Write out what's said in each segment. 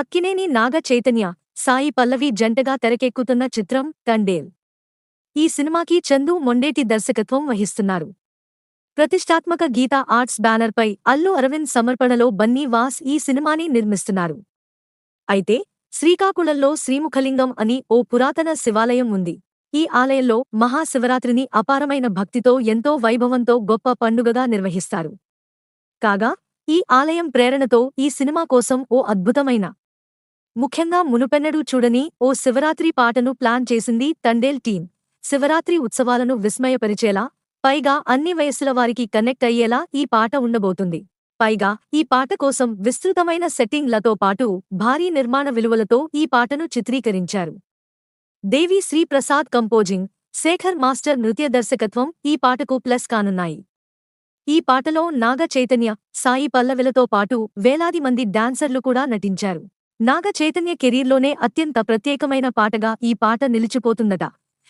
అక్కినేని నాగ చైతన్య సాయి పల్లవి జంటగా తెరకెక్కుతున్న చిత్రం తండేల్ ఈ సినిమాకి చందు మొండేటి దర్శకత్వం వహిస్తున్నారు. ప్రతిష్టాత్మక గీతా ఆర్ట్స్ బ్యానర్పై అల్లు అరవింద్ సమర్పణలో బన్నీ వాస్ ఈ సినిమాని నిర్మిస్తున్నారు. అయితే శ్రీకాకుళంలో శ్రీముఖలింగం అని ఓ పురాతన శివాలయం ఉంది. ఈ ఆలయంలో మహాశివరాత్రిని అపారమైన భక్తితో ఎంతో వైభవంతో గొప్ప పండుగగా నిర్వహిస్తారు. కాగా ఈ ఆలయం ప్రేరణతో ఈ సినిమా కోసం ఓ అద్భుతమైన ముఖ్యంగా మునుపెన్నడూ చూడని ఓ శివరాత్రి పాటను ప్లాన్ చేసింది తండేల్ టీం. శివరాత్రి ఉత్సవాలను విస్మయపరిచేలా పైగా అన్ని వయస్సుల వారికి కనెక్ట్ అయ్యేలా ఈ పాట ఉండబోతుంది. పైగా ఈ పాట కోసం విస్తృతమైన సెట్టింగ్లతో పాటు భారీ నిర్మాణ విలువలతో ఈ పాటను చిత్రీకరించారు. దేవి శ్రీప్రసాద్ కంపోజింగ్ శేఖర్ మాస్టర్ నృత్య దర్శకత్వం ఈ పాటకు ప్లస్ కానున్నాయి. ఈ పాటలో నాగ చైతన్య సాయి పల్లవిలతో పాటు వేలాది మంది డాన్సర్లు కూడా నటించారు. నాగ చైతన్య కెరీర్లోనే అత్యంత ప్రత్యేకమైన పాటగా ఈ పాట నిలిచిపోతుందట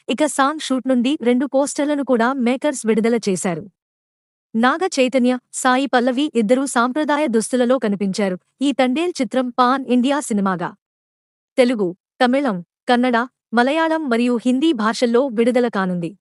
ఇక సాంగ్ షూట్ నుండి రెండు పోస్టర్లను కూడా మేకర్స్ విడుదల చేశారు. నాగ చైతన్య సాయి పల్లవి ఇద్దరూ సాంప్రదాయ దుస్తులలో కనిపించారు. ఈ తండేల్ చిత్రం పాన్ ఇండియా సినిమాగా. తెలుగు తమిళం కన్నడ మలయాళం మరియు హిందీ భాషల్లో విడుదల కానుంది.